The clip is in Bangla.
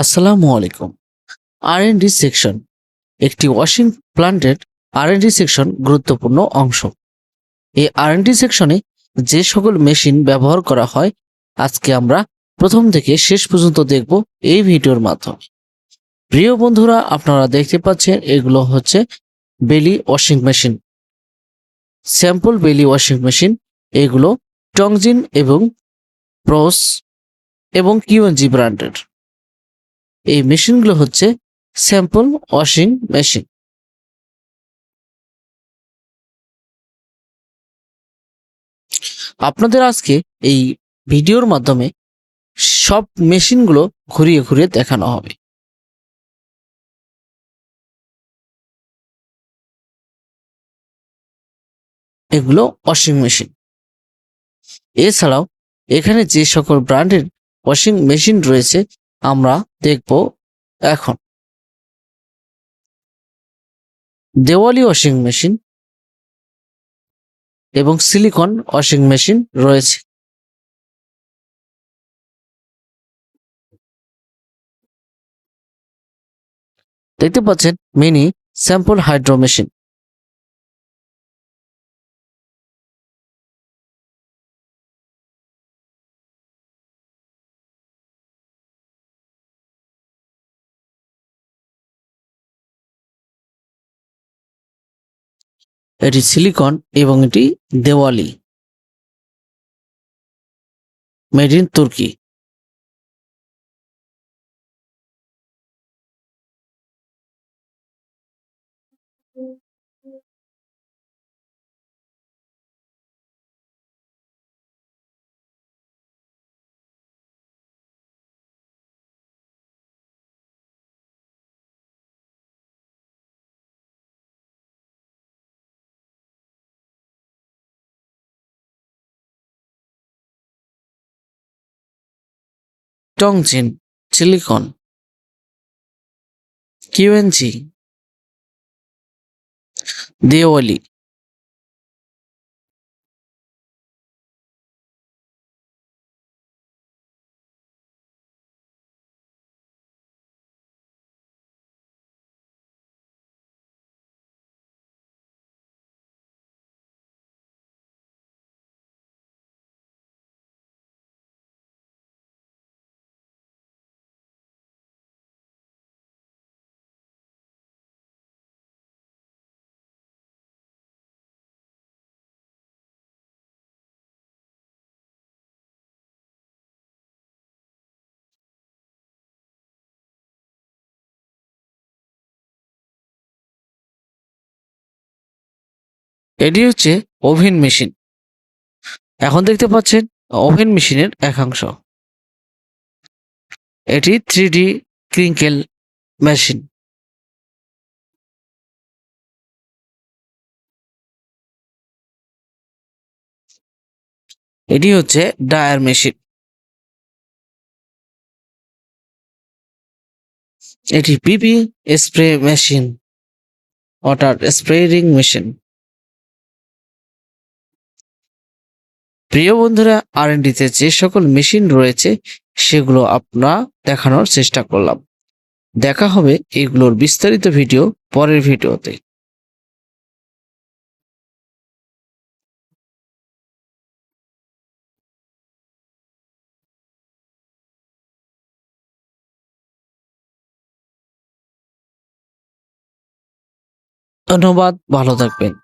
আসসালামু আলাইকুম। আর ডি সেকশন একটি ওয়াশিং প্লান্টের আর ডি সেকশন গুরুত্বপূর্ণ অংশ। এই আর ডি সেকশনে যে সকল মেশিন ব্যবহার করা হয়, আজকে আমরা প্রথম থেকে শেষ পর্যন্ত দেখব এই ভিডিওর মাধ্যমে। প্রিয় বন্ধুরা, আপনারা দেখতে পাচ্ছেন এগুলো হচ্ছে belly washing machine sample belly washing machine এগুলো টংজিন এবং প্রস এবং কিউএনজি ব্র্যান্ডের। এই মেশিনগুলো হচ্ছে স্যাম্পল ওয়াশিং মেশিন। আপনাদের আজকে এই ভিডিওর মাধ্যমে সব মেশিনগুলো ঘুরিয়ে ঘুরিয়ে দেখানো হবে। এগুলো ওয়াশিং মেশিন। এছাড়াও এখানে যে সকল ব্র্যান্ডের ওয়াশিং মেশিন রয়েছে আমরা দেখব এখন। দেওয়ালি ওয়াশিং মেশিন এবং সিলিকন ওয়াশিং মেশিন রয়েছে। দেখতে পাচ্ছেন মিনি স্যাম্পল হাইড্রো মেশিন। এটি সিলিকন এবং এটি দেওয়ালি। মেড ইন তুর্কি টংজিন চিলিকন কিউএনজি দেওয়ালি এটি হচ্ছে ওভেন মেশিন। এখন দেখতে পাচ্ছেন ওভেন মেশিনের একাংশ এটি থ্রি ডি ক্রিঙ্কেল মেশিন। এটি হচ্ছে ডায়ার মেশিন। এটি PP spray machine, water spraying machine. প্রিয় বন্ধুরা আর তে যে সকল মেশিন রয়েছে, সেগুলো আমরা দেখানোর চেষ্টা করলাম। দেখা হবে এগুলোর বিস্তারিত ভিডিও পরের ভিডিওতে। ধন্যবাদ, ভালো থাকবেন।